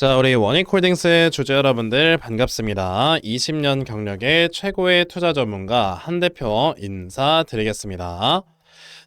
자, 우리 원익홀딩스 주주 여러분들 반갑습니다. 20년 경력의 최고의 투자 전문가 한 대표 인사드리겠습니다.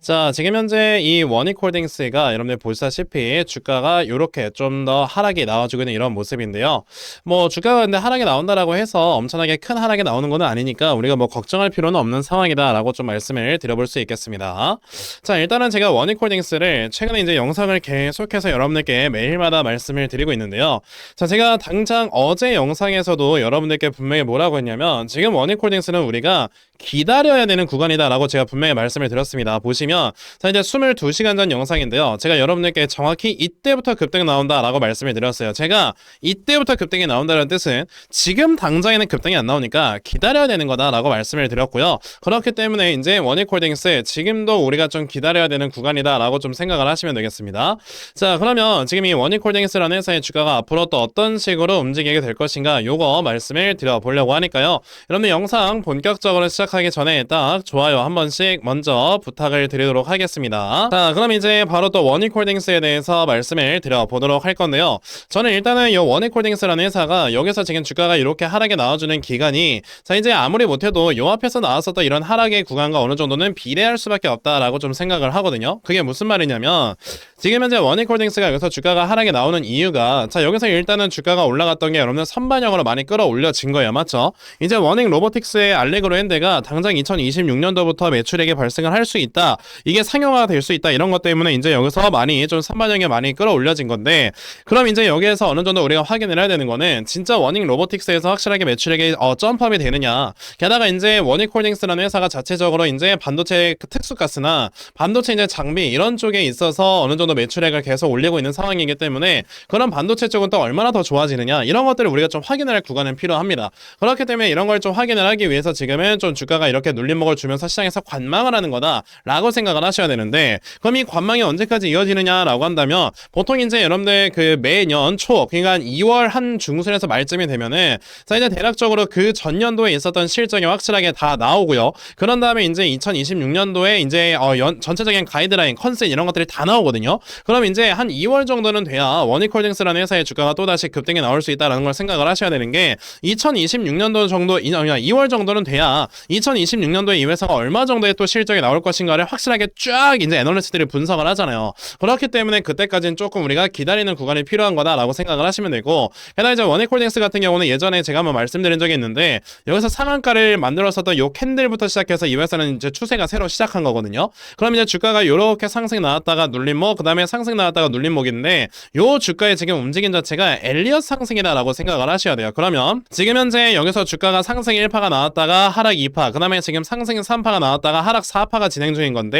자, 지금 현재 이 원익홀딩스가 여러분들 보시다시피 주가가 이렇게 좀 더 하락이 나와주고 있는 이런 모습인데요. 뭐 주가가 근데 하락이 나온다라고 해서 엄청나게 큰 하락이 나오는 건 아니니까 우리가 뭐 걱정할 필요는 없는 상황이다라고 좀 말씀을 드려볼 수 있겠습니다. 자, 일단은 제가 원익홀딩스를 최근에 이제 영상을 계속해서 여러분들께 매일마다 말씀을 드리고 있는데요. 자, 제가 당장 어제 영상에서도 여러분들께 분명히 뭐라고 했냐면 지금 원익홀딩스는 우리가 기다려야 되는 구간이다라고 제가 분명히 말씀을 드렸습니다. 보시면 자 이제 22시간 전 영상인데요. 제가 여러분들께 정확히 이때부터 급등 나온다라고 말씀을 드렸어요. 제가 이때부터 급등이 나온다는 뜻은 지금 당장에는 급등이 안 나오니까 기다려야 되는 거다라고 말씀을 드렸고요. 그렇기 때문에 이제 원익홀딩스 지금도 우리가 좀 기다려야 되는 구간이다라고 좀 생각을 하시면 되겠습니다. 자 그러면 지금 이 원익홀딩스라는 회사의 주가가 앞으로 또 어떤 식으로 움직이게 될 것인가 요거 말씀을 드려보려고 하니까요. 여러분들 영상 본격적으로 시작하기 전에 딱 좋아요 한 번씩 먼저 부탁을 드 리도록 하겠습니다. 자 그럼 이제 바로 또 원익홀딩스에 대해서 말씀을 드려보도록 할 건데요. 저는 일단은 이 원익홀딩스라는 회사가 여기서 지금 주가가 이렇게 하락에 나와주는 기간이 자 이제 아무리 못해도 요 앞에서 나왔었던 이런 하락의 구간과 어느 정도는 비례할 수밖에 없다라고 좀 생각을 하거든요. 그게 무슨 말이냐면 지금 현재 원익홀딩스가 여기서 주가가 하락에 나오는 이유가 자 여기서 일단은 주가가 올라갔던 게 여러분들 선반영으로 많이 끌어올려진 거예요 맞죠? 이제 원익 로보틱스의 알레그로 핸드가 당장 2026년도부터 매출액이 발생을 할 수 있다 이게 상용화가 될 수 있다 이런 것 때문에 이제 여기서 많이 좀 선반영에 많이 끌어올려진 건데 그럼 이제 여기에서 어느 정도 우리가 확인을 해야 되는 거는 진짜 원익 로보틱스에서 확실하게 매출액이 어, 점프업이 되느냐 게다가 이제 원익홀딩스라는 회사가 자체적으로 이제 반도체 그 특수가스나 반도체 이제 장비 이런 쪽에 있어서 어느 정도 매출액을 계속 올리고 있는 상황이기 때문에 그런 반도체 쪽은 또 얼마나 더 좋아지느냐 이런 것들을 우리가 좀 확인을 할 구간은 필요합니다. 그렇기 때문에 이런 걸 좀 확인을 하기 위해서 지금은 좀 주가가 이렇게 눌림목을 주면서 시장에서 관망을 하는 거다라고 생각을 하셔야 되는데 그럼 이 관망이 언제까지 이어지느냐라고 한다면 보통 이제 여러분들 그 매년 초 그러니까 2월 한 중순에서 말쯤이 되면은 자 이제 대략적으로 그 전년도에 있었던 실적이 확실하게 다 나오고요. 그런 다음에 이제 2026년도에 이제 어 연, 전체적인 가이드라인, 컨셉 이런 것들이 다 나오거든요. 그럼 이제 한 2월 정도는 돼야 원익홀딩스라는 회사의 주가가 또다시 급등이 나올 수 있다라는 걸 생각을 하셔야 되는 게 2026년도 정도, 이- 아니야, 2월 정도는 돼야 2026년도에 이 회사가 얼마 정도의 또 실적이 나올 것인가를 확실 하게 쫙 이제 애널리스트들이 분석을 하잖아요. 그렇기 때문에 그때까지는 조금 우리가 기다리는 구간이 필요한 거다라고 생각을 하시면 되고 게다가 이제 원익홀딩스 같은 경우는 예전에 제가 한번 말씀드린 적이 있는데 여기서 상한가를 만들었었던 요 캔들부터 시작해서 이 회사는 이제 추세가 새로 시작한 거거든요. 그럼 이제 주가가 이렇게 상승 나왔다가 눌림목 그다음에 상승 나왔다가 눌림목인데 요 주가의 지금 움직임 자체가 엘리엇 상승이다라고 생각을 하셔야 돼요. 그러면 지금 현재 여기서 주가가 상승 1파가 나왔다가 하락 2파 그다음에 지금 상승 3파가 나왔다가 하락 4파가 진행 중인 건데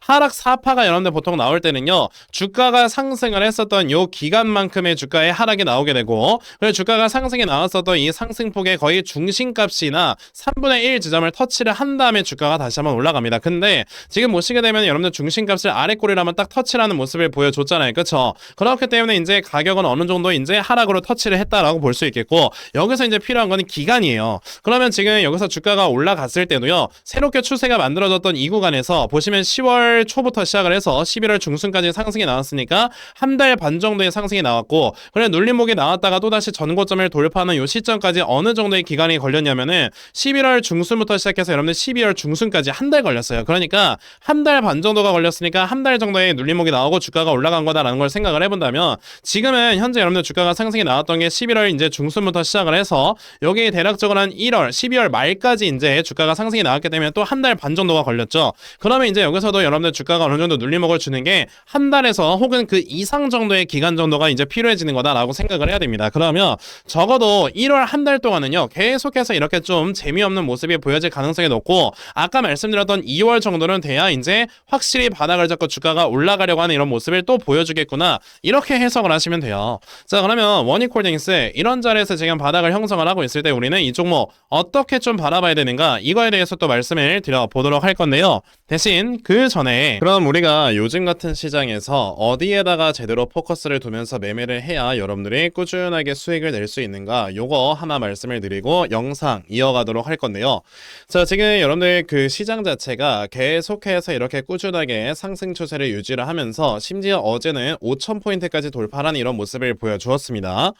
하락 4파가 여러분들 보통 나올 때는요. 주가가 상승을 했었던 요 기간만큼의 주가의 하락이 나오게 되고 그리고 주가가 상승이 나왔었던 이 상승폭의 거의 중심값이나 3분의 1 지점을 터치를 한 다음에 주가가 다시 한번 올라갑니다. 근데 지금 보시게 되면 여러분들 중심값을 아래 꼬리라면 딱 터치라는 모습을 보여줬잖아요. 그렇죠? 그렇기 때문에 이제 가격은 어느 정도 이제 하락으로 터치를 했다라고 볼 수 있겠고 여기서 이제 필요한 거는 기간이에요. 그러면 지금 여기서 주가가 올라갔을 때도요. 새롭게 추세가 만들어졌던 이 구간에서 보시면 10월 초부터 시작을 해서 11월 중순까지 상승이 나왔으니까 한 달 반 정도의 상승이 나왔고 그래 눌림목이 나왔다가 또다시 전고점을 돌파하는 요 시점까지 어느 정도의 기간이 걸렸냐면은 11월 중순부터 시작해서 여러분들 12월 중순까지 한 달 걸렸어요. 그러니까 한 달 반 정도가 걸렸으니까 한 달 정도의 눌림목이 나오고 주가가 올라간 거다라는 걸 생각을 해본다면 지금은 현재 여러분들 주가가 상승이 나왔던 게 11월 이제 중순부터 시작을 해서 여기 대략적으로 한 1월, 12월 말까지 이제 주가가 상승이 나왔기 때문에 또 한 달 반 정도가 걸렸죠. 그러면 이제 여기서도 여러분들 주가가 어느 정도 눌림목을 주는 게 한 달에서 혹은 그 이상 정도의 기간 정도가 이제 필요해지는 거다라고 생각을 해야 됩니다. 그러면 적어도 1월 한 달 동안은요 계속해서 이렇게 좀 재미없는 모습이 보여질 가능성이 높고 아까 말씀드렸던 2월 정도는 돼야 이제 확실히 바닥을 잡고 주가가 올라가려고 하는 이런 모습을 또 보여주겠구나 이렇게 해석을 하시면 돼요. 자 그러면 원익홀딩스 이런 자리에서 지금 바닥을 형성을 하고 있을 때 우리는 이 종목 어떻게 좀 바라봐야 되는가 이거에 대해서 또 말씀을 드려보도록 할 건데요. 대신 그 전에 그럼 우리가 요즘 같은 시장에서 어디에다가 제대로 포커스를 두면서 매매를 해야 여러분들이 꾸준하게 수익을 낼 수 있는가 요거 하나 말씀을 드리고 영상 이어가도록 할 건데요. 자 지금 여러분들 그 시장 자체가 계속해서 이렇게 꾸준하게 상승 추세를 유지를 하면서 심지어 어제는 5,000포인트까지 돌파하는 이런 모습을 보여주었습니다.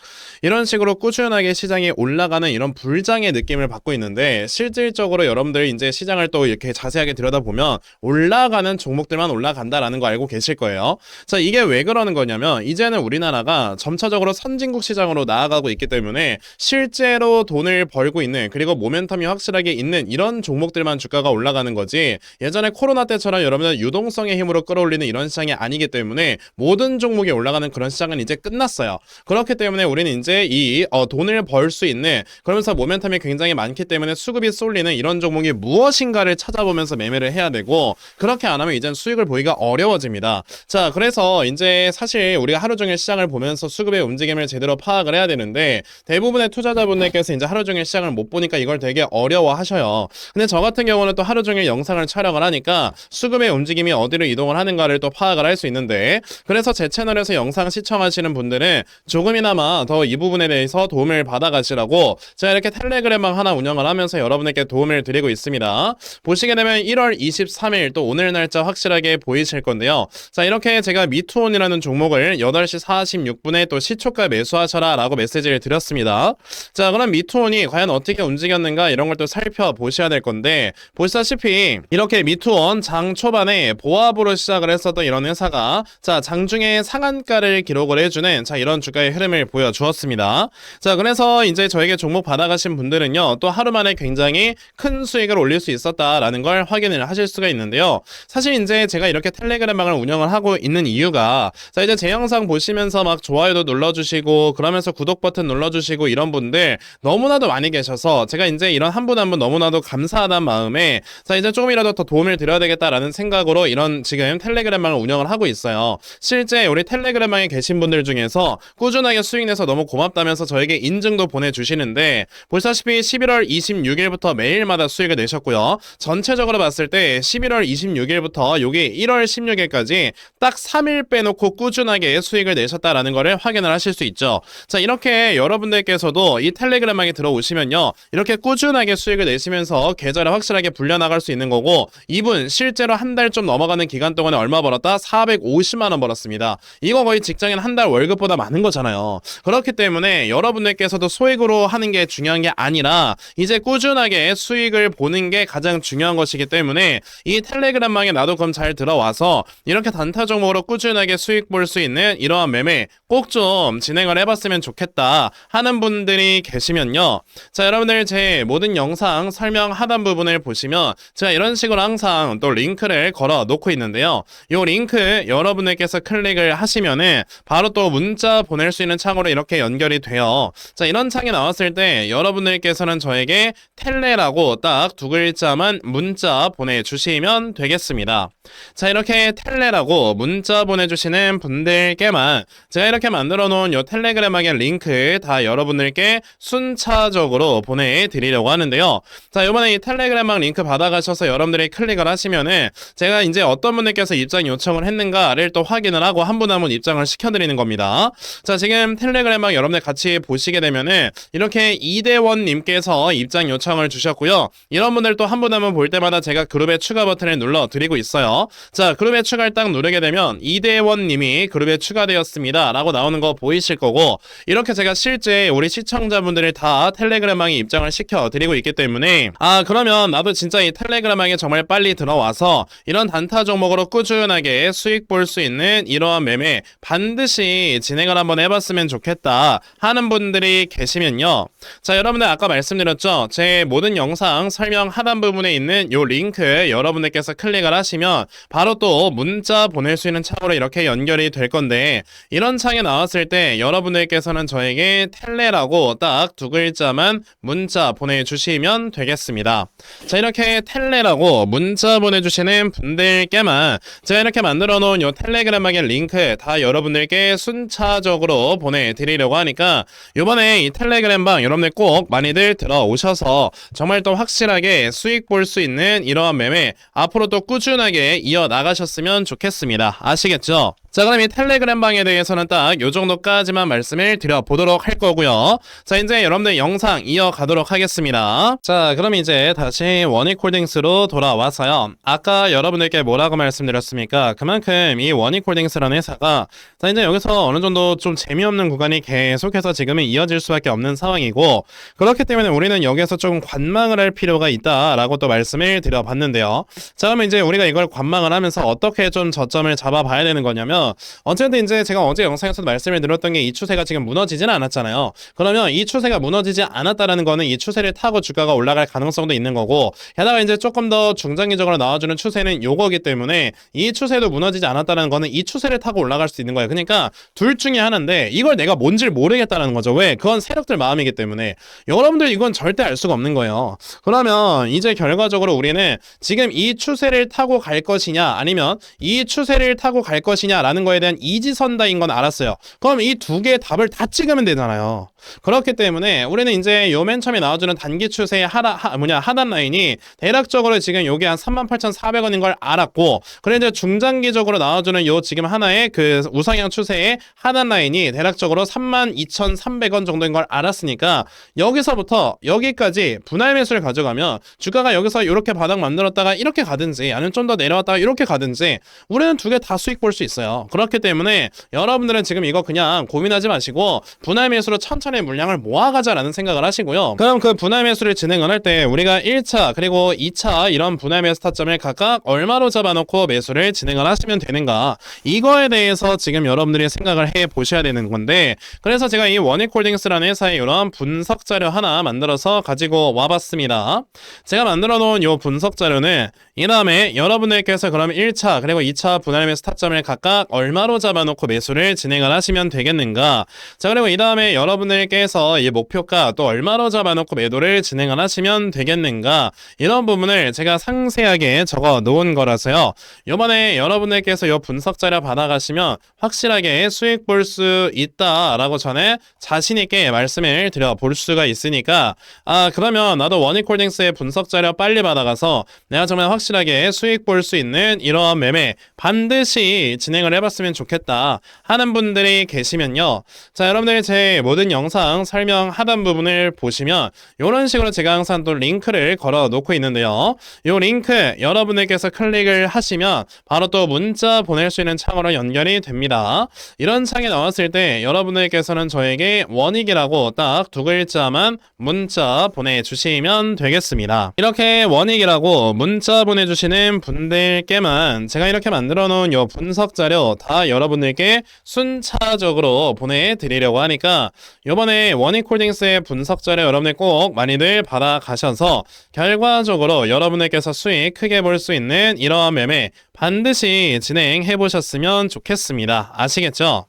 이런 식으로 꾸준하게 시장이 올라가는 이런 불장의 느낌을 받고 있는데 실질적으로 여러분들 이제 시장을 또 이렇게 자세하게 들여다보면 올 라가는 종목들만 올라간다라는 거 알고 계실 거예요. 자, 이게 왜 그러는 거냐면 이제는 우리나라가 점차적으로 선진국 시장으로 나아가고 있기 때문에 실제로 돈을 벌고 있는 그리고 모멘텀이 확실하게 있는 이런 종목들만 주가가 올라가는 거지 예전에 코로나 때처럼 여러분들 유동성의 힘으로 끌어올리는 이런 시장이 아니기 때문에 모든 종목이 올라가는 그런 시장은 이제 끝났어요. 그렇기 때문에 우리는 이제 이 어, 돈을 벌 수 있는 그러면서 모멘텀이 굉장히 많기 때문에 수급이 쏠리는 이런 종목이 무엇인가를 찾아보면서 매매를 해야 되고 그렇게 안 하면 이젠 수익을 보기가 어려워집니다. 자, 그래서 이제 사실 우리가 하루 종일 시장을 보면서 수급의 움직임을 제대로 파악을 해야 되는데 대부분의 투자자분들께서 이제 하루 종일 시장을 못 보니까 이걸 되게 어려워하셔요. 근데 저 같은 경우는 또 하루 종일 영상을 촬영을 하니까 수급의 움직임이 어디로 이동을 하는가를 또 파악을 할 수 있는데 그래서 제 채널에서 영상 시청하시는 분들은 조금이나마 더 이 부분에 대해서 도움을 받아가시라고 제가 이렇게 텔레그램방 하나 운영을 하면서 여러분에게 도움을 드리고 있습니다. 보시게 되면 1월 23일 또 오늘 날짜 확실하게 보이실 건데요. 자 이렇게 제가 미투온이라는 종목을 8시 46분에 또 시초가 매수하셔라 라고 메시지를 드렸습니다. 자 그럼 미투온이 과연 어떻게 움직였는가 이런 걸 또 살펴보셔야 될 건데 보시다시피 이렇게 미투온 장 초반에 보합으로 시작을 했었던 이런 회사가 자 장중에 상한가를 기록을 해주는 자 이런 주가의 흐름을 보여주었습니다. 자 그래서 이제 저에게 종목 받아가신 분들은요 또 하루 만에 굉장히 큰 수익을 올릴 수 있었다라는 걸 확인을 하실 수가 있는데요. 사실 이제 제가 이렇게 텔레그램방을 운영을 하고 있는 이유가 자 이제 제 영상 보시면서 막 좋아요도 눌러주시고 그러면서 구독 버튼 눌러주시고 이런 분들 너무나도 많이 계셔서 제가 이제 이런 한 분 한 분 너무나도 감사하다는 마음에 자 이제 조금이라도 더 도움을 드려야 되겠다라는 생각으로 이런 지금 텔레그램방을 운영을 하고 있어요. 실제 우리 텔레그램방에 계신 분들 중에서 꾸준하게 수익 내서 너무 고맙다면서 저에게 인증도 보내주시는데 보시다시피 11월 26일부터 매일마다 수익을 내셨고요. 전체적으로 봤을 때 11월 26일부터 여기 1월 16일까지 딱 3일 빼놓고 꾸준하게 수익을 내셨다라는 거를 확인을 하실 수 있죠. 자 이렇게 여러분들께서도 이 텔레그램방에 들어오시면요. 이렇게 꾸준하게 수익을 내시면서 계좌를 확실하게 불려나갈 수 있는 거고 이분 실제로 한 달 좀 넘어가는 기간 동안에 얼마 벌었다? 450만 원 벌었습니다. 이거 거의 직장인 한 달 월급보다 많은 거잖아요. 그렇기 때문에 여러분들께서도 소액으로 하는 게 중요한 게 아니라 이제 꾸준하게 수익을 보는 게 가장 중요한 것이기 때문에 이 텔레 그램망에 나도 그럼 잘 들어와서 이렇게 단타 종목으로 꾸준하게 수익 볼 수 있는 이러한 매매 꼭 좀 진행을 해봤으면 좋겠다 하는 분들이 계시면요. 자 여러분들 제 모든 영상 설명 하단 부분을 보시면 제가 이런 식으로 항상 또 링크를 걸어 놓고 있는데요. 이 링크 여러분들께서 클릭을 하시면은 바로 또 문자 보낼 수 있는 창으로 이렇게 연결이 돼요. 자 이런 창이 나왔을 때 여러분들께서는 저에게 텔레라고 딱 두 글자만 문자 보내주시면 되겠습니다. 자 이렇게 텔레라고 문자 보내주시는 분들께만 제가 이렇게 만들어 놓은 요 텔레그램하게 링크 다 여러분들께 순차적으로 보내드리려고 하는데요. 자 이번에 이 텔레그램망 링크 받아가셔서 여러분들이 클릭을 하시면은 제가 이제 어떤 분들께서 입장 요청을 했는가를 또 확인을 하고 한 분 한 분 입장을 시켜드리는 겁니다. 자 지금 텔레그램망 여러분들 같이 보시게 되면은 이렇게 이대원님께서 입장 요청을 주셨고요. 이런 분들 또 한 분 한 분 볼 때마다 제가 그룹에 추가 버튼을 눌러 드리고 있어요. 자 그룹에 추가를 딱 누르게 되면 이대원님이 그룹에 추가되었습니다. 라고 나오는 거 보이실 거고 이렇게 제가 실제 우리 시청자분들을 다 텔레그램망에 입장을 시켜 드리고 있기 때문에 아 그러면 나도 진짜 이 텔레그램망에 정말 빨리 들어와서 이런 단타 종목으로 꾸준하게 수익 볼 수 있는 이러한 매매 반드시 진행을 한번 해봤으면 좋겠다 하는 분들이 계시면요. 자 여러분들 아까 말씀드렸죠. 제 모든 영상 설명 하단 부분에 있는 요 링크 여러분들께 서 클릭을 하시면 바로 또 문자 보낼 수 있는 창으로 이렇게 연결이 될 건데 이런 창에 나왔을 때 여러분들께서는 저에게 텔레라고 딱 두 글자만 문자 보내주시면 되겠습니다. 자 이렇게 텔레라고 문자 보내주시는 분들께만 제가 이렇게 만들어 놓은 요 텔레그램하게 링크 다 여러분들께 순차적으로 보내드리려고 하니까 요번에 이 텔레그램방 여러분들 꼭 많이들 들어오셔서 정말 또 확실하게 수익 볼 수 있는 이러한 매매 앞으로 도 꾸준하게 이어 나가셨으면 좋겠습니다. 아시겠죠? 자, 그럼 이 텔레그램 방에 대해서는 딱 요 정도까지만 말씀을 드려보도록 할 거고요. 자, 이제 여러분들 영상 이어가도록 하겠습니다. 자, 그럼 이제 다시 원익홀딩스로 돌아와서요. 아까 여러분들께 뭐라고 말씀드렸습니까? 그만큼 이 원익홀딩스라는 회사가 자, 이제 여기서 어느 정도 좀 재미없는 구간이 계속해서 지금은 이어질 수밖에 없는 상황이고 그렇기 때문에 우리는 여기에서 조금 관망을 할 필요가 있다라고 또 말씀을 드려봤는데요. 자, 그러면 이제 우리가 이걸 관망을 하면서 어떻게 좀 저점을 잡아봐야 되는 거냐면 어쨌든 이제 제가 어제 영상에서도 말씀을 드렸던 게 이 추세가 지금 무너지지는 않았잖아요. 그러면 이 추세가 무너지지 않았다라는 거는 이 추세를 타고 주가가 올라갈 가능성도 있는 거고 게다가 이제 조금 더 중장기적으로 나와주는 추세는 요거기 때문에 이 추세도 무너지지 않았다는 거는 이 추세를 타고 올라갈 수 있는 거예요. 그러니까 둘 중에 하나인데 이걸 내가 뭔지를 모르겠다라는 거죠. 왜? 그건 세력들 마음이기 때문에 여러분들 이건 절대 알 수가 없는 거예요. 그러면 이제 결과적으로 우리는 지금 이 추세 를 타고 갈 것이냐 아니면 이 추세를 타고 갈 것이냐라는 거에 대한 이지선다인 건 알았어요. 그럼 이 두 개의 답을 다 찍으면 되잖아요. 그렇기 때문에 우리는 이제 요 맨 처음에 나와주는 단기 추세의 하라, 하, 뭐냐, 하단 라인이 대략적으로 지금 요게 한 38,400원인 걸 알았고, 그래 이제 중장기적으로 나와주는 요 지금 하나의 그 우상향 추세의 하단 라인이 대략적으로 32,300원 정도인 걸 알았으니까 여기서부터 여기까지 분할 매수를 가져가면 주가가 여기서 이렇게 바닥 만들었다가 이렇게 가든 지 아니면 좀 더 내려왔다가 이렇게 가든지 우리는 두 개 다 수익 볼 수 있어요. 그렇기 때문에 여러분들은 지금 이거 그냥 고민하지 마시고 분할 매수로 천천히 물량을 모아가자라는 생각을 하시고요. 그럼 그 분할 매수를 진행을 할 때 우리가 1차 그리고 2차 이런 분할 매수 타점을 각각 얼마로 잡아놓고 매수를 진행을 하시면 되는가 이거에 대해서 지금 여러분들이 생각을 해 보셔야 되는 건데 그래서 제가 이 원익홀딩스라는 회사의 이런 분석 자료 하나 만들어서 가지고 와봤습니다. 제가 만들어 놓은 이 분석 자료는 이 다음에 여러분들께서 그럼 1차 그리고 2차 분할 매수 타점을 각각 얼마로 잡아놓고 매수를 진행을 하시면 되겠는가? 자 그리고 이 다음에 여러분들께서 이 목표가 또 얼마로 잡아놓고 매도를 진행을 하시면 되겠는가? 이런 부분을 제가 상세하게 적어 놓은 거라서요. 이번에 여러분들께서 이 분석 자료 받아가시면 확실하게 수익 볼 수 있다라고 전에 자신 있게 말씀을 드려 볼 수가 있으니까 아 그러면 나도 원익홀딩스의 분석 자료 빨리 받아가서 내가 정말 확실하게 수익 볼 수 있는 이러한 매매 반드시 진행을 해봤으면 좋겠다 하는 분들이 계시면요. 자 여러분들 제 모든 영상 설명 하단 부분을 보시면 이런 식으로 제가 항상 또 링크를 걸어 놓고 있는데요. 이 링크 여러분들께서 클릭을 하시면 바로 또 문자 보낼 수 있는 창으로 연결이 됩니다. 이런 창이 나왔을 때 여러분들께서는 저에게 원익이라고 딱 두 글자만 문자 보내주시면 되겠습니다. 이렇게 원익이라고 문자 보내주시 는 분들께만 제가 이렇게 만들어 놓은 요 분석 자료 다 여러분들께 순차적으로 보내드리려고 하니까 요번에 원익홀딩스의 분석 자료 여러분들 꼭 많이들 받아가셔서 결과적으로 여러분들께서 수익 크게 볼 수 있는 이러한 매매 반드시 진행해 보셨으면 좋겠습니다. 아시겠죠?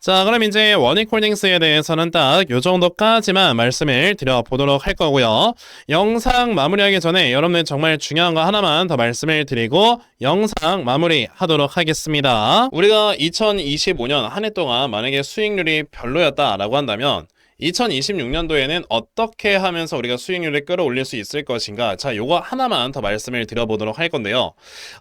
자, 그럼 이제 원익홀딩스에 대해서는 딱 요 정도까지만 말씀을 드려보도록 할 거고요. 영상 마무리하기 전에 여러분들 정말 중요한 거 하나만 더 말씀을 드리고 영상 마무리하도록 하겠습니다. 우리가 2025년 한 해 동안 만약에 수익률이 별로였다라고 한다면 2026년도에는 어떻게 하면서 우리가 수익률을 끌어올릴 수 있을 것인가? 자, 요거 하나만 더 말씀을 드려보도록 할 건데요.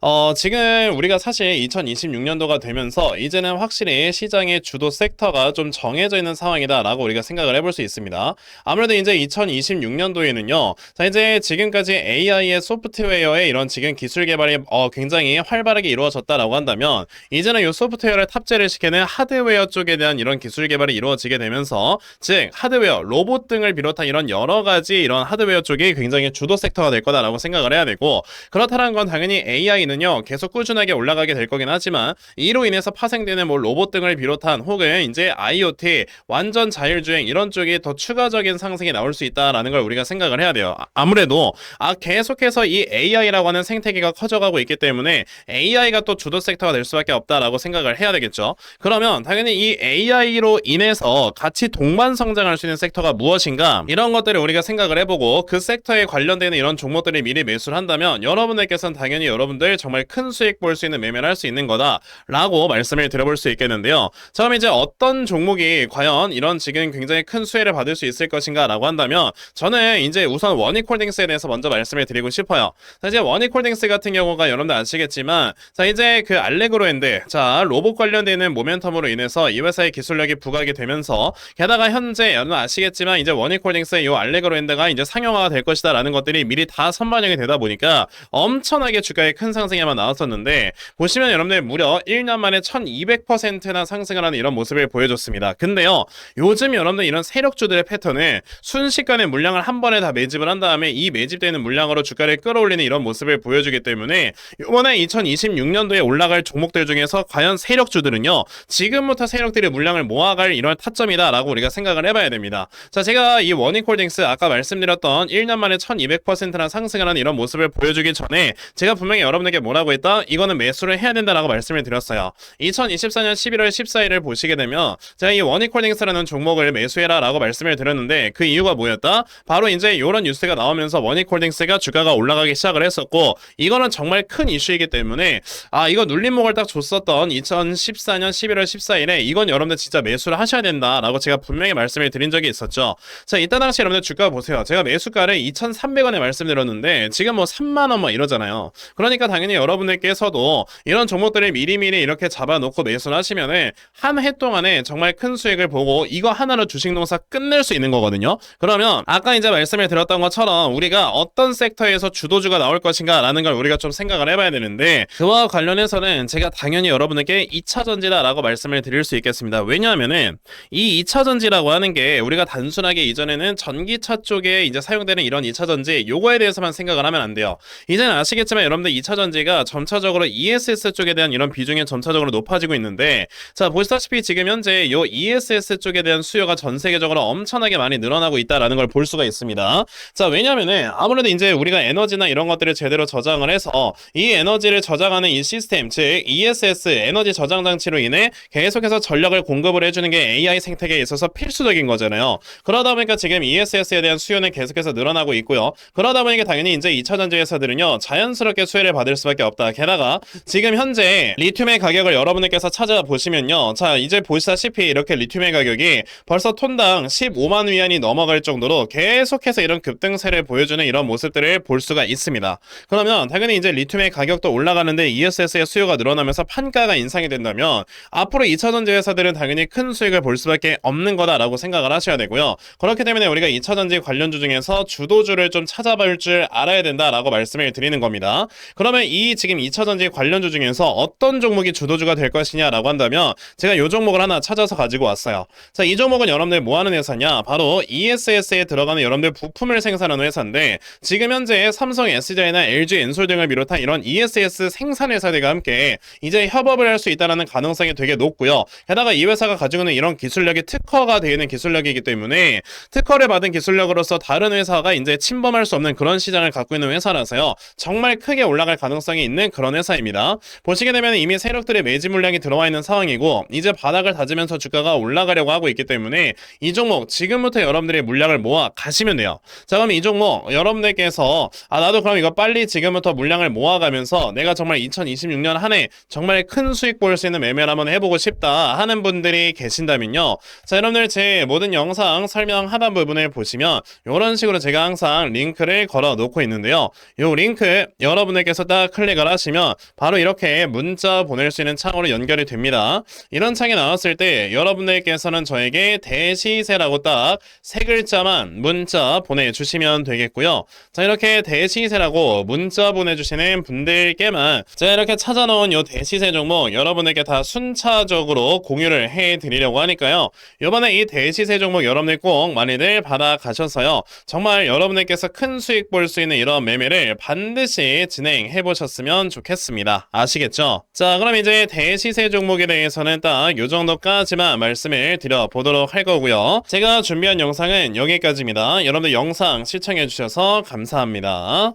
어, 지금 우리가 사실 2026년도가 되면서 이제는 확실히 시장의 주도 섹터가 좀 정해져 있는 상황이다라고 우리가 생각을 해볼 수 있습니다. 아무래도 이제 2026년도에는요. 자, 이제 지금까지 AI의 소프트웨어의 이런 지금 기술 개발이 어, 굉장히 활발하게 이루어졌다라고 한다면 이제는 이 소프트웨어를 탑재를 시키는 하드웨어 쪽에 대한 이런 기술 개발이 이루어지게 되면서 즉 하드웨어, 로봇 등을 비롯한 이런 여러 가지 이런 하드웨어 쪽이 굉장히 주도 섹터가 될 거다라고 생각을 해야 되고 그렇다는 건 당연히 AI는요 계속 꾸준하게 올라가게 될 거긴 하지만 이로 인해서 파생되는 뭐 로봇 등을 비롯한 혹은 이제 IoT 완전 자율주행 이런 쪽이 더 추가적인 상승이 나올 수 있다라는 걸 우리가 생각을 해야 돼요. 아- 아무래도 아 계속해서 이 AI라고 하는 생태계가 커져가고 있기 때문에 AI가 또 주도 섹터가 될 수밖에 없다라고 생각을 해야 되겠죠. 그러면 당연히 이 AI로 인해서 같이 동반 성장 성장할 수 있는 섹터가 무엇인가 이런 것들을 우리가 생각을 해보고 그 섹터에 관련되는 이런 종목들을 미리 매수를 한다면 여러분들께서는 당연히 여러분들 정말 큰 수익 볼 수 있는 매매를 할 수 있는 거다 라고 말씀을 드려볼 수 있겠는데요. 자 그럼 이제 어떤 종목이 과연 이런 지금 굉장히 큰 수혜를 받을 수 있을 것인가 라고 한다면 저는 이제 우선 원익홀딩스에 대해서 먼저 말씀을 드리고 싶어요. 자 이제 원익홀딩스 같은 경우가 여러분들 아시겠지만 자 이제 그 알레그로엔드 자 로봇 관련되는 모멘텀으로 인해서 이 회사의 기술력이 부각이 되면서 게다가 현재 여러분 아시겠지만 이제 원익홀딩스의 이 알레그로 엔드가 이제 상용화가 될 것이다 라는 것들이 미리 다 선반영이 되다 보니까 엄청나게 주가에 큰 상승에만 나왔었는데 보시면 여러분들 무려 1년 만에 1200%나 상승을 하는 이런 모습을 보여줬습니다. 근데요 요즘 여러분들 이런 세력주들의 패턴은 순식간에 물량을 한 번에 다 매집을 한 다음에 이 매집되는 물량으로 주가를 끌어올리는 이런 모습을 보여주기 때문에 이번에 2026년도에 올라갈 종목들 중에서 과연 세력주들은요 지금부터 세력들이 물량을 모아갈 이런 타점이다라고 우리가 생각을 해봐 야 됩니다. 자 제가 이 원익홀딩스 아까 말씀드렸던 1년 만에 1200%나 상승을 하는 이런 모습을 보여주기 전에 제가 분명히 여러분에게 뭐라고 했다? 이거는 매수를 해야 된다라고 말씀을 드렸어요. 2024년 11월 14일을 보시게 되면 제가 이 원익홀딩스라는 종목을 매수해라 라고 말씀을 드렸는데 그 이유가 뭐였다? 바로 이제 이런 뉴스가 나오면서 원익홀딩스가 주가가 올라가기 시작을 했었고 이거는 정말 큰 이슈이기 때문에 아 이거 눌림목을 딱 줬었던 2014년 11월 14일에 이건 여러분들 진짜 매수를 하셔야 된다라고 제가 분명히 말씀을 드린 적이 있었죠. 자 이때 당시 여러분들 주가 보세요. 제가 매수가를 2,300원에 말씀드렸는데 지금 뭐 3만 원 뭐 이러잖아요. 그러니까 당연히 여러분들께서도 이런 종목들을 미리미리 이렇게 잡아놓고 매수를 하시면은 한 해 동안에 정말 큰 수익을 보고 이거 하나로 주식 농사 끝낼 수 있는 거거든요. 그러면 아까 이제 말씀을 드렸던 것처럼 우리가 어떤 섹터에서 주도주가 나올 것인가라는 걸 우리가 좀 생각을 해봐야 되는데 그와 관련해서는 제가 당연히 여러분에게 2차 전지다라고 말씀을 드릴 수 있겠습니다. 왜냐하면은 이 2차 전지라고 하는 게 우리가 단순하게 이전에는 전기차 쪽에 이제 사용되는 이런 2차 전지 요거에 대해서만 생각을 하면 안 돼요. 이제는 아시겠지만 여러분들 2차 전지가 점차적으로 ESS 쪽에 대한 이런 비중이 점차적으로 높아지고 있는데 자 보시다시피 지금 현재 요 ESS 쪽에 대한 수요가 전 세계적으로 엄청나게 많이 늘어나고 있다라는 걸 볼 수가 있습니다. 자 왜냐면은 아무래도 이제 우리가 에너지나 이런 것들을 제대로 저장을 해서 이 에너지를 저장하는 이 시스템 즉 ESS 에너지 저장 장치로 인해 계속해서 전력을 공급을 해주는 게 AI 생태계에 있어서 필수적인 거잖아요. 그러다 보니까 지금 ESS에 대한 수요는 계속해서 늘어나고 있고요. 그러다 보니까 당연히 이제 2차 전지 회사들은요 자연스럽게 수혜를 받을 수밖에 없다. 게다가 지금 현재 리튬의 가격을 여러분들께서 찾아보시면요. 자 이제 보시다시피 이렇게 리튬의 가격이 벌써 톤당 15만 위안이 넘어갈 정도로 계속해서 이런 급등세를 보여주는 이런 모습들을 볼 수가 있습니다. 그러면 당연히 이제 리튬의 가격도 올라가는데 ESS의 수요가 늘어나면서 판가가 인상이 된다면 앞으로 2차 전지 회사들은 당연히 큰 수익을 볼 수밖에 없는 거다라고 생각 을 하셔야 되고요. 그렇기 때문에 우리가 2차 전지 관련주 중에서 주도주를 좀 찾아볼 줄 알아야 된다라고 말씀을 드리는 겁니다. 그러면 이 지금 2차 전지 관련주 중에서 어떤 종목이 주도주가 될 것이냐라고 한다면 제가 이 종목을 하나 찾아서 가지고 왔어요. 자, 이 종목은 여러분들 뭐 하는 회사냐? 바로 ESS에 들어가는 여러분들 부품을 생산하는 회사인데 지금 현재 삼성 SDI나 LG 엔솔 등을 비롯한 이런 ESS 생산 회사들과 함께 이제 협업을 할 수 있다는 가능성이 되게 높고요. 게다가 이 회사가 가지고 있는 이런 기술력이 특허가 되어 있는 기술 력이기 때문에 특허를 받은 기술력으로서 다른 회사가 이제 침범할 수 없는 그런 시장을 갖고 있는 회사라서요. 정말 크게 올라갈 가능성이 있는 그런 회사입니다. 보시게 되면 이미 세력들의 매집 물량이 들어와 있는 상황이고 이제 바닥을 다지면서 주가가 올라가려고 하고 있기 때문에 이 종목 지금부터 여러분들의 물량을 모아 가시면 돼요. 자 그럼 이 종목 여러분들께서 아 나도 그럼 이거 빨리 지금부터 물량을 모아가면서 내가 정말 2026년 한 해 정말 큰 수익 볼 수 있는 매매를 한번 해보고 싶다 하는 분들이 계신다면요. 자 여러분들 제 모든 영상 설명 하단 부분을 보시면 이런 식으로 제가 항상 링크를 걸어 놓고 있는데요. 이 링크 여러분들께서 딱 클릭을 하시면 바로 이렇게 문자 보낼 수 있는 창으로 연결이 됩니다. 이런 창이 나왔을 때 여러분들께서는 저에게 대시세라고 딱 세 글자만 문자 보내주시면 되겠고요. 자 이렇게 대시세라고 문자 보내주시는 분들께만 제가 이렇게 찾아놓은 요 대시세 종목 여러분에게 다 순차적으로 공유를 해드리려고 하니까요. 이번에 이 대 시세 종목 여러분들 꼭 많이들 받아가셔서요. 정말 여러분들께서 큰 수익 볼 수 있는 이런 매매를 반드시 진행해 보셨으면 좋겠습니다. 아시겠죠? 자 그럼 이제 대시세 종목에 대해서는 딱 요 정도까지만 말씀을 드려보도록 할 거고요. 제가 준비한 영상은 여기까지입니다. 여러분들 영상 시청해 주셔서 감사합니다.